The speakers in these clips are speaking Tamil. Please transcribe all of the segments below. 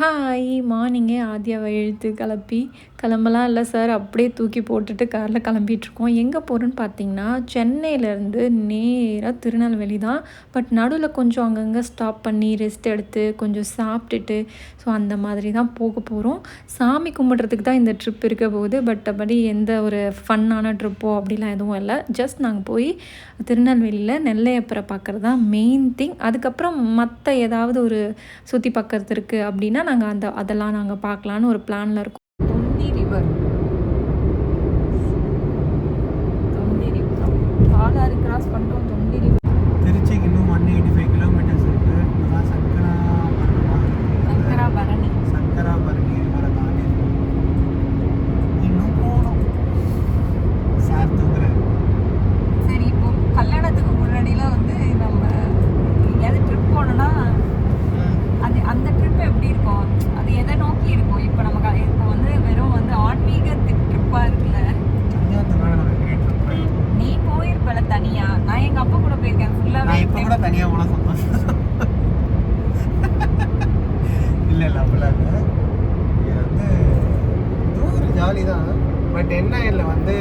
ஹாய் மார்னிங்கே ஆதியாவை எழுத்து கிளப்பி. கிளம்பலாம் இல்லை சார் அப்படியே தூக்கி போட்டுட்டு காரில் கிளம்பிகிட்ருக்கோம் எங்கே போகிறோன்னு பார்த்தீங்கன்னா சென்னையிலேருந்து நேராக திருநெல்வேலி தான். பட் நடுவில் கொஞ்சம் அங்கங்கே ஸ்டாப் பண்ணி ரெஸ்ட் எடுத்து கொஞ்சம் சாப்பிட்டுட்டு ஸோ அந்த மாதிரி தான் போக போகிறோம் சாமி கும்பிட்றதுக்கு தான் இந்த ட்ரிப் இருக்க போகுது. பட் அப்படி எந்த ஒரு ஃபன்னான ட்ரிப்போ அப்படிலாம் எதுவும் இல்லை. ஜஸ்ட் நாங்கள் போய் திருநெல்வேலியில் நெல்லையப்பரை பார்க்குறது தான் மெயின் திங் அதுக்கப்புறம் மற்ற ஏதாவது ஒரு சுற்றி பார்க்குறதுக்கு இருக்குது அப்படின்னா நாங்கள் அந்த அதெல்லாம் நாங்கள் பார்க்கலான்னு ஒரு பிளானில் இருக்கோம். Thondi river Thondi river Palar cross பண்ணிட்டோம் தொண்டி ரிவர் திருச்சிக்கு இன்னும் ஒன் எயிட்டி ஃபைவ் கிலோமீட்டர்ஸ் இருக்கு அதான் சங்கரா சங்கரா பரணி சங்கரா பரணி வர தாண்டி இருக்கும். இன்னும் போகணும் சார் தூங்குறாரு சரி இப்போ கல்யாணத்துக்கு முன்னாடிலாம் வந்து நம்ம எங்கேயாவது ட்ரிப் போனோம்னா அது அந்த ட்ரிப் எப்படி இருக்கும் அது எதை நோக்கி இருக்கும் இப்போ நமக்கு அது- இப்போ வந்து வெறும் வந்து ஆன்மீக ட்ரிப்பாக இருக்குல்ல கல்யாணத்துக்கு மேலே நம்ம எங்கேயும் trip போயிருக்கோம். நீ போயிருப்பல தனியா நான் எங்க அப்பா கூட போயிருக்கேன் ஃபுல்லாவே நான் இப்போ கூட தனியாக போனால் சந்தோஷம் இல்லை இல்லை அப்படிலாம் இல்லை இது வந்து இதுவும் ஒரு ஜாலி தான் பட் என்ன இல்லை வந்து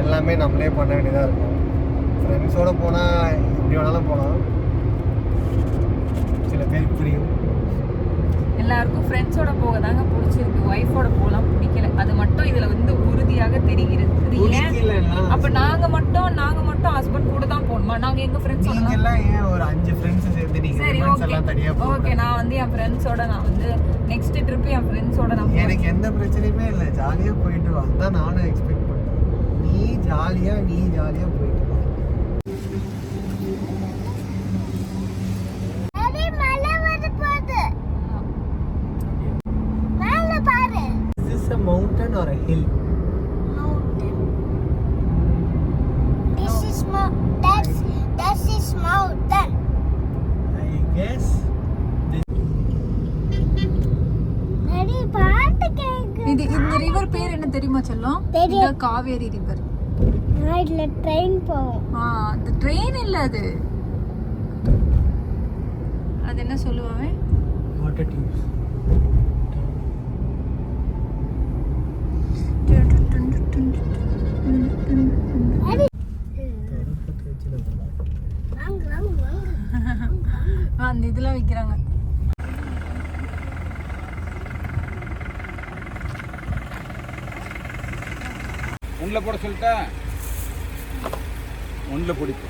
எல்லாமே நம்மளே பண்ண வேண்டியதாக இருக்கும். ஃப்ரெண்ட்ஸோடு போனால் எப்படி வேணாலும் போகலாம் சில பேருக்கு புரியும். எல்லாருக்கும் ஃப்ரெண்ட்ஸோட போக தாங்க பிடிச்சிருக்கு. ஒய்ஃபோட போகலாம் பிடிக்கல. அது மட்டும் இதுல வந்து உறுதியாக தெரிகிறது. ஏன் அப்ப நாங்க மட்டும் நாங்க மட்டும் ஹஸ்பண்ட் கூட தான் போகணுமா? நாங்க எங்க எல்லாம் ஏன் ஒரு அஞ்சு ஃப்ரெண்ட்ஸ் சேர்ந்து நீங்க சரி ஓகே ஓகே நான் வந்து என் ஃப்ரெண்ட்ஸோட நான் வந்து நெக்ஸ்ட் ட்ரிப் என் ஃப்ரெண்ட்ஸோட நான். எனக்கு எந்த பிரச்சனையுமே இல்லை. ஜாலியா போயிட்டு வா அதான் நானும் எக்ஸ்பெக்ட் பண்ணேன் நீ ஜாலியா நீ ஜாலியா போயிட்டு வா Is this a mountain or a hill? I guess இது இந்த ரிவர் பேர் என்ன தெரியுமா இது காவேரி ரிவர் ட்ரெயின் போவோம். ஆ அந்த ட்ரெயின் இல்ல அது. அது என்ன சொல்லுவாங்க? வாங்க வாங்க அந்த இதெல்லாம் விற்கிறாங்க ஒன்றில் போட சொல்லிட்டா? ஒன்றில் பிடிக்கும்.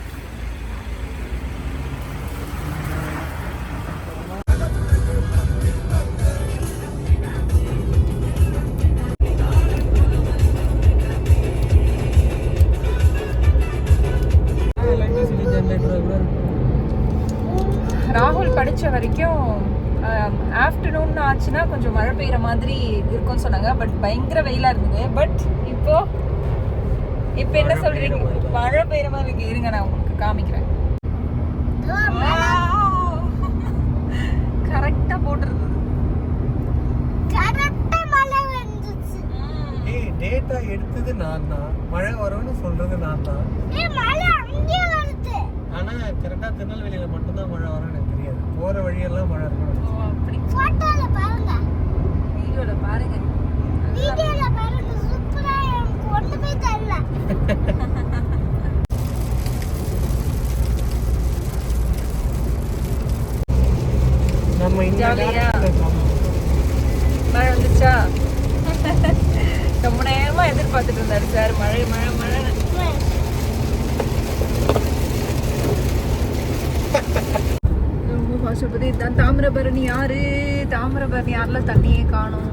ராகுல் படித்த வரைக்கும் ஆஃப்டர்நூன் ஆச்சுன்னா கொஞ்சம் மழை பெய்யுற மாதிரி இருக்கும்னு சொன்னாங்க. பட் பயங்கர வெயிலாக இருந்தது. பட் இப்போது இப்போ என்ன மழை சொல்றீங்க. மழை பெய்யுற மாதிரி இருக்கு. இருங்க நான் உங்களுக்கு காமிக்கிறேன். கரெக்டா ஏய் டேட்டா எடுத்தது நான் தான். மழை வரும்னு சொல்றது நான் தான். ஏ மழை அங்கேயே வருது. ஆனா கரெக்டா திருநெல்வேலியில மட்டும்தான் மழை வரும்னு எனக்கு தெரியாது. போற வழியெல்லாம் மழை இருக்கணும் ஓ, அப்படி. போட்டோல பாருங்க. வீடியோல பாருங்க. வீடியோல பாருங்க. சூப்பரா எனக்கு ஒண்ணுமே தெரியல நம்ம இந்த ஜாலியா? மழை வந்துச்சா? ரொம்ப நேரமா எதிர்பார்த்துட்டு இருந்தாரு சார். மழை மழை மழை ரொம்ப கஷ்டப்பட்டு இதுதான் தாமிரபரணி யாரு தாமிரபரணி யாருல தண்ணியே காணும்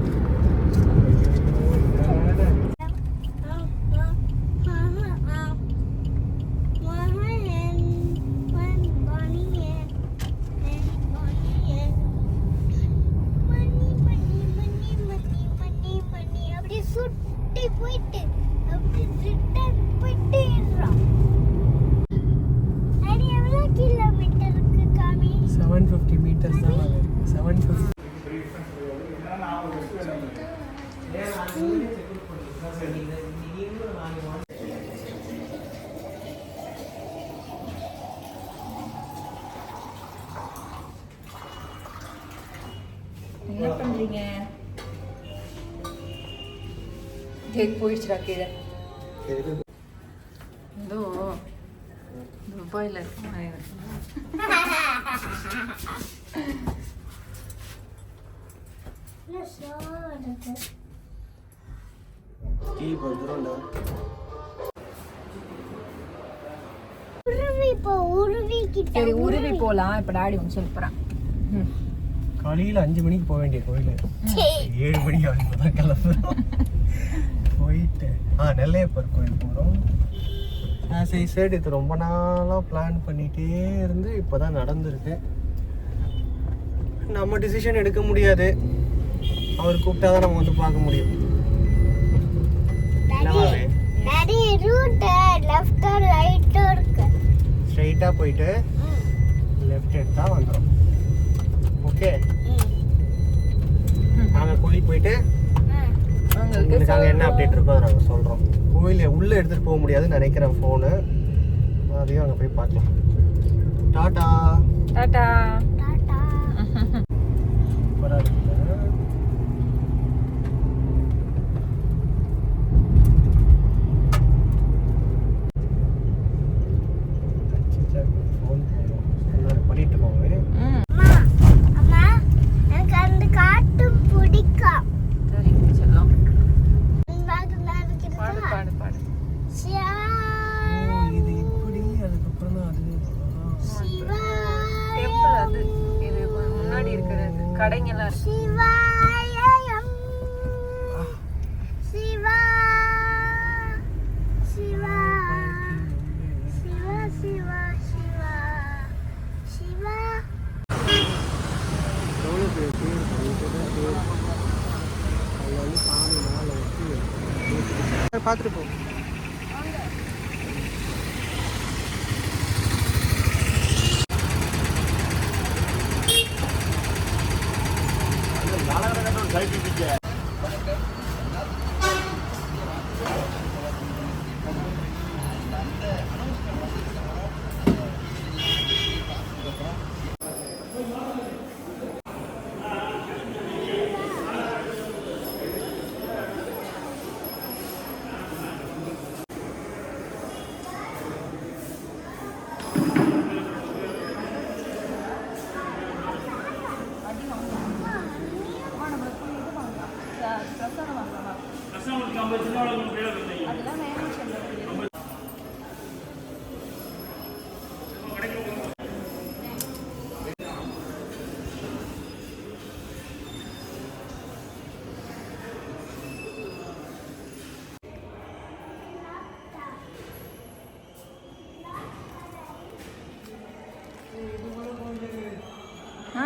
சுட்டி போயிட்டு அப்படி ரிட்டர்ன் போயிட்டு இருறான் அது எவ்வளோ கிலோமீட்டருக்கு காமி 750 meters தான் அது. 750 என்ன பண்றீங்க கேக் போயிடுச்சுடா கீழே ஏதோ துபாயில் இருக்க மாதிரி இருக்கு. டீ வந்துடும்டா உருவி இப்போ உருவிக்கிட்ட சரி உருவி போலாம். இப்ப டாடி ஒன்று சொல்ல போறான். காலையில் அஞ்சு மணிக்கு போக வேண்டிய கோயில். ஏழு மணி ஆகும் தான் கிளம்புறோம். போயிட்டு. ஆ நெல்லையப்பர் கோயில் போகிறோம் ஆஸ் ஐ சைடு இது ரொம்ப நாளாக பிளான் பண்ணிகிட்டே இருந்து இப்போ தான் நடந்திருக்கு. நம்ம டிசிஷன் எடுக்க முடியாது. அவர் கூப்பிட்டா தான் நம்ம வந்து பார்க்க முடியும். ஸ்ட்ரைட்டாக போயிட்டு லெஃப்ட் எடுத்தால் வந்துடும் ஓகே நாங்கள் கோயிலுக்கு போயிட்டு உங்களுக்கு என்ன அப்டேட் இருக்கோ அதை நாங்கள் சொல்கிறோம் கோயில் உள்ளே எடுத்துகிட்டு போக முடியாதுன்னு நினைக்கிறேன் ஃபோனு அதையும் அங்கே போய் பார்க்கலாம். Tata. Tata tata quatro bocas. வச்சு பார்த்துட்டு போ ஆ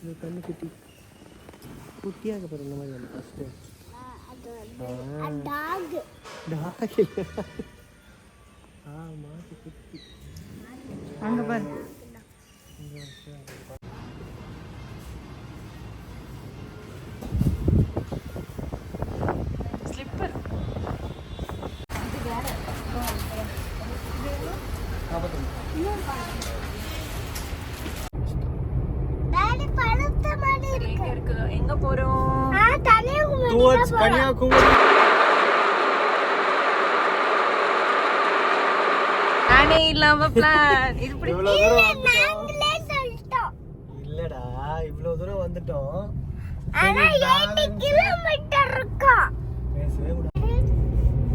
இது கண்ணு குட்டி குட்டியாக பாருங்க இந்த மாதிரி ஃபஸ்ட்டு டாக் டாக் ஆ மாட்டு குட்டி. அங்க பாரு. கன்னியாகுமரி நானே இல்லாம பிளான் இது இப்படி இல்லடா இவ்வளோ தூரம் வந்துட்டோம். ஆனா எயிட்டி கிலோமீட்டர் இருக்கும் பேசவே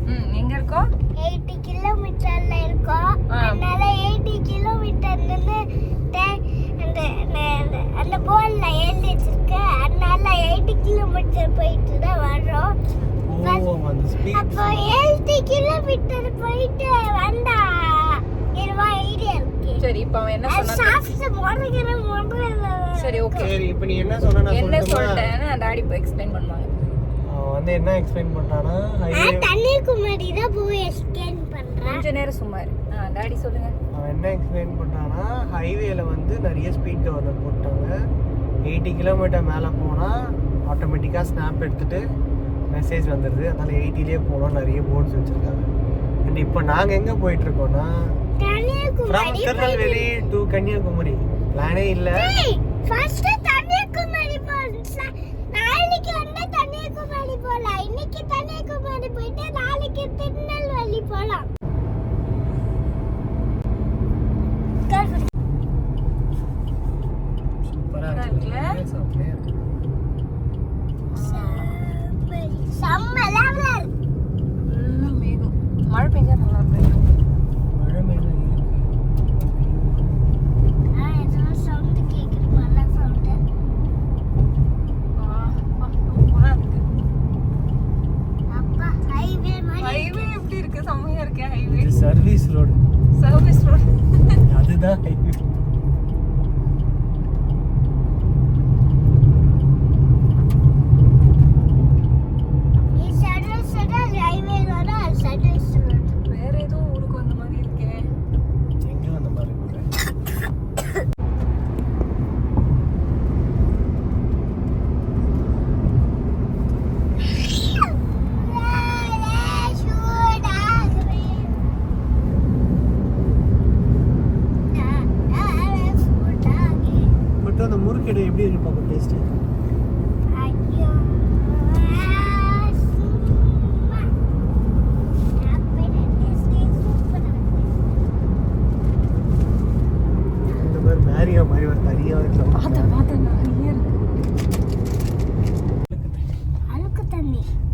ம் எங்க இருக்கோம் எயிட்டி கிலோமீட்டர்ல இருக்கோம். அதனால எயிட்டி கிலோமீட்டர் நின்று அந்த அந்த- போர்டில் எழுதி வச்சிருக்கு அதனால எயிட்டி கிலோமீட்டர் போயிட்டு தான் வர்றோம். அப்போ எயிட்டி கிலோமீட்டர் போயிட்டு வந்தா இருவா ஐடியா இருக்கு. சரி இப்போ அவன் என்ன சொன்னா முறைகிற சரி ஓகே. சரி இப்போ நீ என்ன சொன்ன என்ன? சொல்லிட்டேன்னு டாடி இப்போ எக்ஸ்பிளைன் பண்ணுவாங்க. அவன் வந்து என்ன எக்ஸ்பிளைன் ஹைவே கன்னியாகுமரி தான் போய் ஸ்கேன் பண்றேன். கொஞ்ச நேரம் சும்மா இரு. ஆ டாடி சொல்லுங்க. அவன் என்ன எக்ஸ்பிளைன் பண்றானா ஹைவேல வந்து நிறைய ஸ்பீட் கவர்னர் போட்டாங்க. எயிட்டி கிலோமீட்டர் மேலே போனால் ஆட்டோமேட்டிக்காக ஸ்னாப் எடுத்துட்டு மெசேஜ் வந்துடுது அதனால எயிட்டிலே போகணும் நிறைய போர்ட்ஸ் வச்சுருக்காங்க. அண்ட் இப்போ நாங்கள் எங்கே கன்னியாகுமரி கன்னியாகுமரி திருநெல்வேலி டு கன்னியாகுமரி. பிளானே இல்ல. வந்து இன்னைக்கு கன்னியாகுமரி போயிட்டு நாளைக்கு திருநெல்வேலி போலாம் சூப்பரா இருக்குல்ல?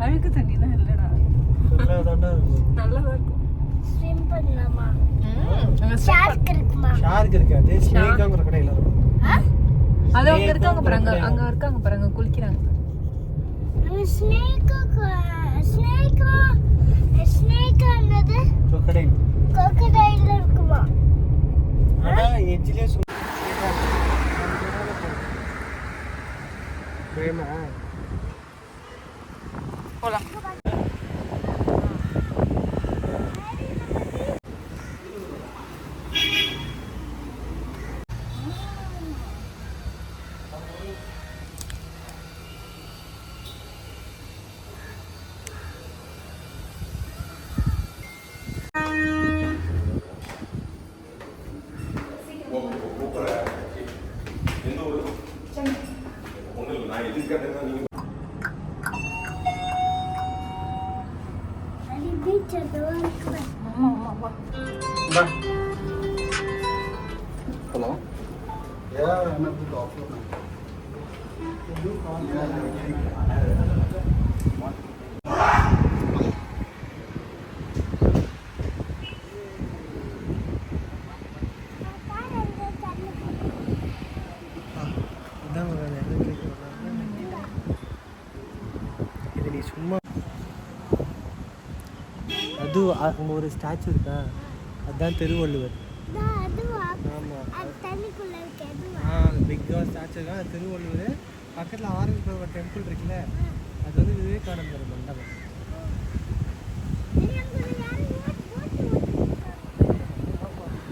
அழுக்கு தண்ணி தான் இல்லடா நல்லதா இருக்கும். ஸ்விம் பண்ணலாமா அங்க ஷார்க் இருக்குமா? ஷார்க் இருக்காது ஸ்னேக்காங்கிற கடையில் இருக்கும் அது. அவங்க இருக்காங்க பாருங்க அங்க இருக்காங்க பாருங்க குளிக்கிறாங்க ஸ்னேக்கு ஸ்னேக்கு ஸ்னேக் என்னது? crocodile இருக்குமா? ஆனா எஜ்ஜிலே சும்மா 过来 அங்க ஒரு ஸ்டாச்சு இருக்கா? அதுதான் திருவள்ளுவர். நான் அதுவா? ஆமா. அது தண்ணிக்குள்ள இருக்கு அதுவா? ஆ பிக்காக ஸ்டாச்சு இருக்கா திருவள்ளுவர். பக்கத்தில் ஆரஞ்சு டெம்பிள் இருக்குல்ல அது வந்து விவேகானந்தர் மண்டபம் இது அங்க யாரும் ஓட் போட்டு ஓட்டிருக்காங்க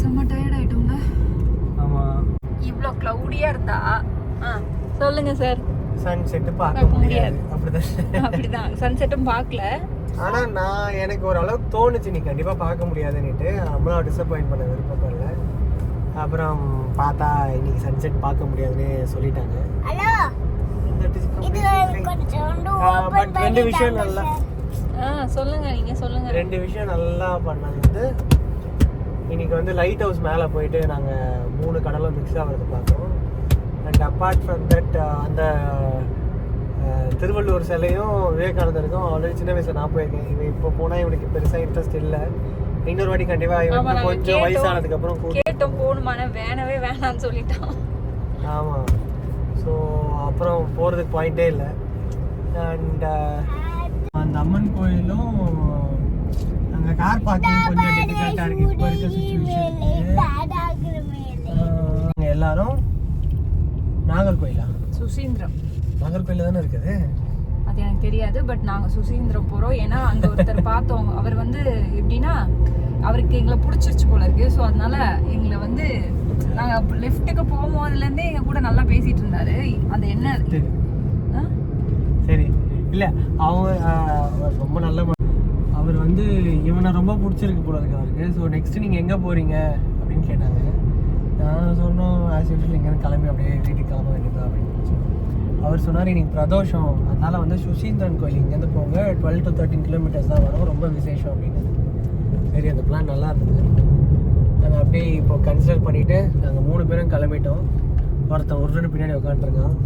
செம்ம டயர்ட் ஆயிட்டோம்ல ஆமாம் இவ்வளோ க்ளவுடியா இருந்தா ஆ சொல்லுங்க சார். சன் செட்டு பார்க்க முடியாது. அப்படிதான். அப்படிதான். சன்செட்டும் பார்க்கல. ஆனா நான் எனக்கு ஒரு அளவுக்கு தோணுச்சு. நீ கண்டிப்பா பார்க்க முடியாதுன்னுட்டு. அவ்வளோ டிசப்பாயின்ட் பண்ண விருப்பப்படல அப்புறம் பார்த்தா இன்னைக்கு சன்செட் பார்க்க முடியாதுன்னு சொல்லிட்டாங்க. ரெண்டு விஷயம் நல்லா ஆ சொல்லுங்க நீங்க சொல்லுங்க. ரெண்டு விஷயம் நல்லா பண்ணது. வந்து இன்னைக்கு வந்து லைட் ஹவுஸ் மேலே போயிட்டு நாங்கள் மூணு கடலும் மிக்ஸ் ஆகிறது பார்த்தோம். அண்ட் அப்பார்ட் ஃப்ரம் தட் அந்த அஹ், திருவள்ளுவர் சிலையும் விவேகானந்தருக்கும் ஆல்ரெடி சின்ன வயசுல நான் போயிருக்கேன். இவன் இப்போ போனால் இவனுக்கு பெருசாக இன்ட்ரெஸ்ட் இல்லை. இன்னொரு வாட்டி கண்டிப்பாக இவனுக்கு கொஞ்சம். வயசானதுக்கு அப்புறம் கூட்டு. கேட்டோம் போகணுமான வேணவே வேணாம்னு சொல்லிட்டான் ஆமாம் ஸோ அப்புறம் போகிறதுக்கு பாயிண்டே இல்லை. அண்ட் அந்த அம்மன் கோயிலும் அங்கே கார் பார்க்கிங் கொஞ்சம் டிஃபிகல்ட்டாக இருக்குது இப்போ இருக்க சுச்சுவேஷனுக்கு எல்லாரும் நாகர்கோயிலா? சுசீந்திரம். நாகர்கோயில தானே இருக்குது? அது எனக்கு தெரியாது பட் நாங்கள் சுசீந்திரம் போகிறோம் ஏன்னா அங்கே ஒருத்தர் பார்த்தோம். அவர் வந்து எப்படின்னா அவருக்கு எங்களை பிடிச்சிருச்சு போல இருக்கு. ஸோ அதனால எங்களை வந்து நாங்கள் லெஃப்ட்டுக்கு போகும்போதுலேருந்தே எங்கள் கூட நல்லா பேசிட்டு இருந்தாரு. அந்த என்ன சரி. இல்லை அவங்க ரொம்ப நல்ல அவர் வந்து இவனை ரொம்ப பிடிச்சிருக்கு போல இருக்கு அவருக்கு. ஸோ நெக்ஸ்ட் நீங்கள் எங்கே போகிறீங்க அப்படின்னு கேட்டாங்க. நான் சொன்னோம் ஆஸ் யூஷுவல் இங்கேருந்து கிளம்பி அப்படியே வீட்டுக்கு கிளம்ப வேண்டியது அப்படின்னு அவர் சொன்னார் இன்னைக்கு பிரதோஷம். அதனால் வந்து சுசீந்திரன் கோயில் இங்கேருந்து போங்க. டுவெல் டு தேர்ட்டின் கிலோமீட்டர்ஸ் தான் வரும். ரொம்ப விசேஷம் அப்படின்னு. சரி அந்த பிளான் நல்லா இருந்தது. அதை அப்படியே இப்போ கன்சிடர் பண்ணிவிட்டு நாங்கள் மூணு பேரும் கிளம்பிட்டோம். ஒருத்தன் ஒரு பின்னாடி உட்காந்துருக்கான்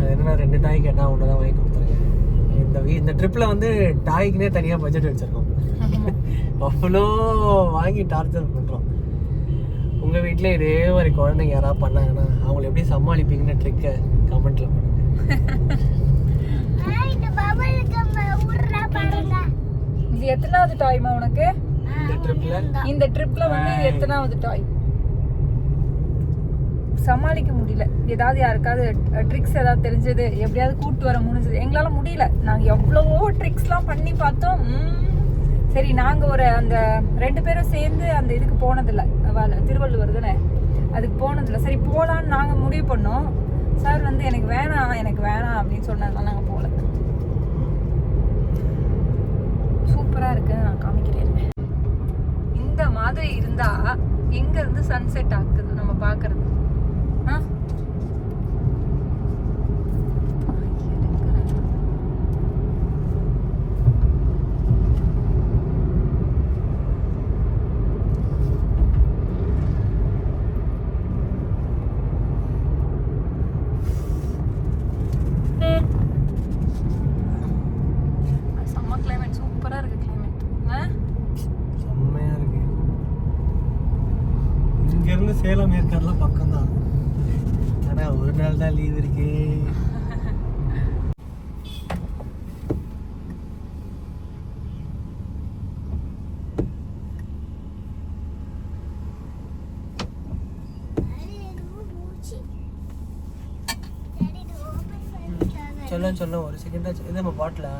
அது ரெண்டு டாய் கேட்டால் ஒன்று தான் வாங்கி கொடுத்துருக்கேன் இந்த இந்த ட்ரிப்பில் வந்து டாய்க்குனே தனியாக பட்ஜெட் வச்சுருக்கோம். அவ்வளோ வாங்கி டார்ச்சர் பண்ணுறோம் உங்கள் வீட்டில் இதே மாதிரி குழந்தைங்க யாராவது பண்ணாங்கன்னா அவங்கள எப்படி சமாளிப்பீங்கன்னு ட்ரிக்கை கமெண்ட்டில் பண்ணுங்க இது எத்தனாவது டாய்மா உனக்கு? இந்த ட்ரிப்பில் இந்த ட்ரிப்ல வந்து இது எத்தனாவது டாய் சமாளிக்க முடியல. ஏதாவது யாருக்காவது ட்ரிக்ஸ் ஏதாவது தெரிஞ்சது எப்படியாவது கூட்டு வர முடிஞ்சது. எங்களால முடியல. நாங்க எவ்வளவோ ட்ரிக்ஸ்லாம் பண்ணி பார்த்தோம். சரி நாங்கள் ஒரு அந்த ரெண்டு பேரும் சேர்ந்து அந்த இதுக்கு போனதில்ல. திருவள்ளுவர் தானே? அதுக்கு போனதில்ல. சரி போகலான்னு நாங்கள் முடிவு பண்ணோம். சார் வந்து எனக்கு வேணாம் எனக்கு வேணாம் அப்படின்னு சொன்னதுனால நாங்கள் போகல. சூப்பராக இருக்கு நான் காமிக்கிறேன். இந்த மாதிரி இருந்தால் எங்கேருந்து சன்செட் ஆகுது நம்ம பார்க்குறது ஆ? செம்ம climate, சூப்பரா இருக்கு climate. ஆ? செம்மையாக இருக்கு இங்கேருந்து சேலம் ஏற்காடுலாம் பக்கம் தான் ஆனால் ஒரு நாள் தான் லீவ் இருக்கு. சொல்ல சொல்ல ஒரு செகண்ட் ஆச்சு. இது நம்ம பாட்டில்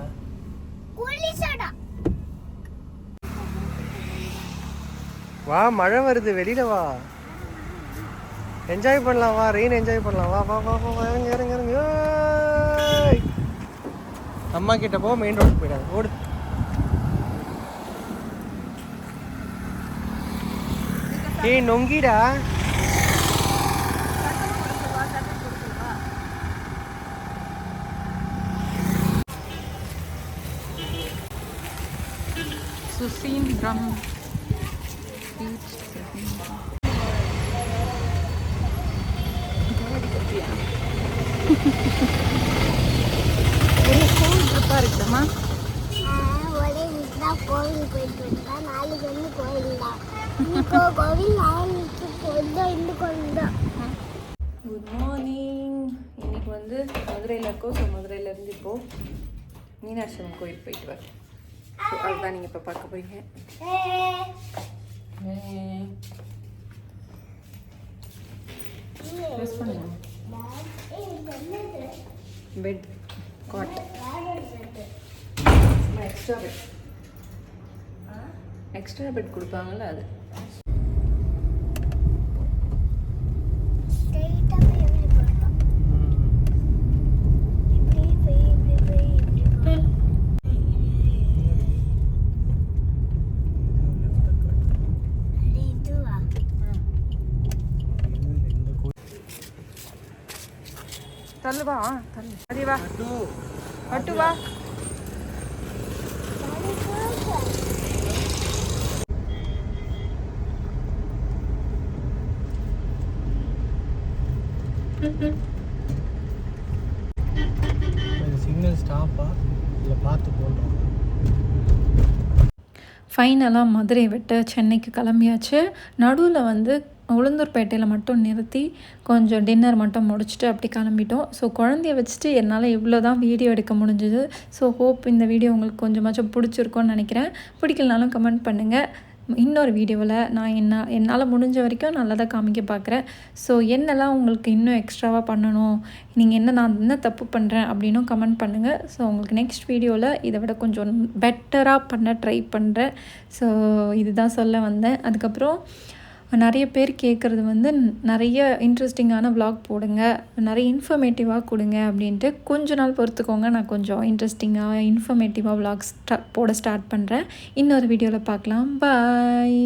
வா மழை வருது. வெளியில வா. என்ஜாய் பண்ணலாம் வா ரெயின் என்ஜாய் பண்ணலாம் வா வா வா வா வா இறங்க இறங்க இறங்க ஏய். அம்மா கிட்ட போ மெயின் ரோடு போயிடாது ஓடு ஏய் நொங்கிடா சுசீந்திரம் பீச் சுசீந்திரம் ஒரு ஸ்கூல் ட்ரிப்பாக இருக்குமா ஒரே வீட்டு தான் கோவில் போயிட்டு வந்தா நாளைக்கு வந்து கோவில் தான் இன்னைக்கு கோவில் நாளைக்கு கொஞ்சம் இந்த கோவில் தான் குட் மார்னிங் இன்னைக்கு வந்து மதுரையில் இருக்கோம். ஸோ மதுரையிலேருந்து இப்போது மீனாட்சி அம்மன் கோயில் போயிட்டு வரோம் ஸோ அதுதான் நீங்கள் இப்போ பார்க்க போறீங்க. ப்ரெஸ் பண்ணுங்க. Bed cot extra bed extra bed கொடுப்பாங்கல்ல அது ஸ்ட்ரெயிட்டாக போய் எப்படி போகிறோம் இப்படி போய் இப்படி போய் இப்படி போய் இதுவா தள்ளு வா தள்ளு. அடி வா. அட்டு வா. சிக்னல் ஸ்டாப்பா இல்லை பார்த்து போடுறோம். ஃபைனலாக மதுரை விட்டு சென்னைக்கு கிளம்பியாச்சு. நடுவில் வந்து உளுந்தூர்பேட்டையில் மட்டும் நிறுத்தி கொஞ்சம் டின்னர் மட்டும் முடிச்சுட்டு அப்படி கிளம்பிட்டோம். ஸோ குழந்தைய வச்சுட்டு என்னால் இவ்வளோ தான் வீடியோ எடுக்க முடிஞ்சது. ஸோ ஹோப் இந்த வீடியோ உங்களுக்கு கொஞ்சமாச்சும் பிடிச்சிருக்கோன்னு நினைக்கிறேன். பிடிக்கலனாலும் கமெண்ட் பண்ணுங்கள் இன்னொரு வீடியோவில் நான் என்ன என்னால் முடிஞ்ச வரைக்கும் நல்லதாக காமிக்க பார்க்குறேன் ஸோ என்னெல்லாம் உங்களுக்கு இன்னும் எக்ஸ்ட்ராவாக பண்ணணும்? நீங்கள் என்ன நான் என்ன தப்பு பண்ணுறேன் அப்படின்னும் கமெண்ட் பண்ணுங்கள் ஸோ உங்களுக்கு நெக்ஸ்ட் வீடியோவில் இதை விட கொஞ்சம் பெட்டராக பண்ண ட்ரை பண்ணுறேன் ஸோ இதுதான் சொல்ல வந்தேன். அதுக்கப்புறம் நிறைய பேர் கேட்குறது வந்து நிறைய இன்ட்ரெஸ்டிங்கான விலாக் போடுங்க நிறைய இன்ஃபர்மேட்டிவாக கொடுங்க அப்படின்ட்டு கொஞ்ச நாள் பொறுத்துக்கோங்க. நான் கொஞ்சம் இன்ட்ரெஸ்டிங்காக இன்ஃபர்மேட்டிவாக விலாக்ஸ் போட ஸ்டார்ட் பண்ணுறேன் இன்னொரு வீடியோவில் பார்க்கலாம். பாய்